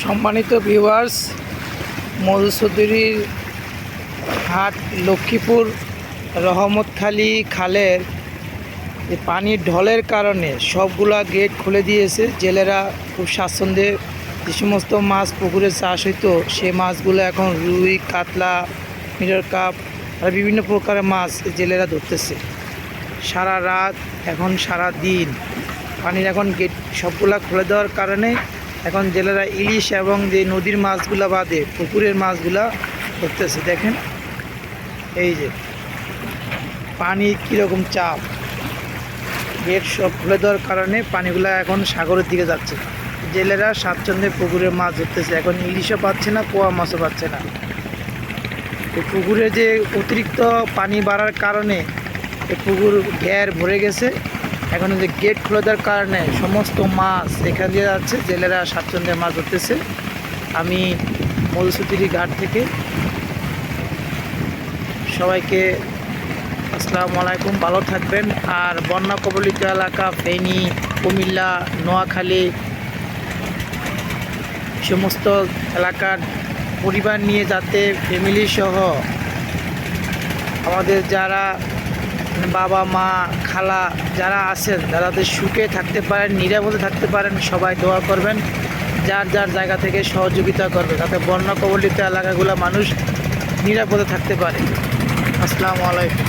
সম্মানিত ভিউয়ার্স মধুসূদরীর হাট লক্ষ্মীপুর রহমতখালি খালের পানির ঢলের কারণে সবগুলা গেট খুলে দিয়েছে। জেলেরা খুব স্বাচ্ছন্দ্যে যে সমস্ত মাছ পুকুরে চাষ হইতো, সে মাছগুলো এখন রুই, কাতলা, মিরর কাপ আর বিভিন্ন প্রকারের মাছ জেলেরা ধরতেছে। সারা রাত, এখন সারা দিন পানির এখন গেট সবগুলা খুলে দেওয়ার কারণে এখন জেলেরা ইলিশ এবং যে নদীর মাছগুলা বাদে পুকুরের মাছগুলা ধরতেছে, দেখেন? এই যে, পানি কীরকম চাপ। গেট সব খুলে দেওয়ার কারণে পানিগুলো এখন সাগরের দিকে যাচ্ছে। জেলেরা স্বাচ্ছন্দ্যে পুকুরের মাছ ধরতেছে। এখন ইলিশও পাচ্ছে না পোয়া মাছও পাচ্ছে না। পুকুরে যে অতিরিক্ত পানি বাড়ার কারণে পুকুর ঘের ভরে গেছে। এখন যে গেট খুলে দেওয়ার কারণে সমস্ত মাছ এখান দিয়ে যাচ্ছে, জেলেরা স্বাচ্ছন্দ্যে মাছ ধরতেছে। আমি মধুসূতিরি ঘাট থেকে সবাইকে আসসালামু আলাইকুম, ভালো থাকবেন। আর বন্যা কবলিত এলাকা, ফেনী, কুমিল্লা, নোয়াখালী, সমস্ত এলাকার পরিবার নিয়ে যাতে ফ্যামিলি সহ আমাদের যারা বাবা, মা, খালা যারা আছেন যারাদের সুখে থাকতে পারেন, নিরাপদে থাকতে পারেন, সবাই দোয়া করবেন। যার যার জায়গা থেকে সহযোগিতা করবে যাতে বন্যা কবলিত এলাকাগুলো মানুষ নিরাপদে থাকতে পারে। আসসালামু আলাইকুম।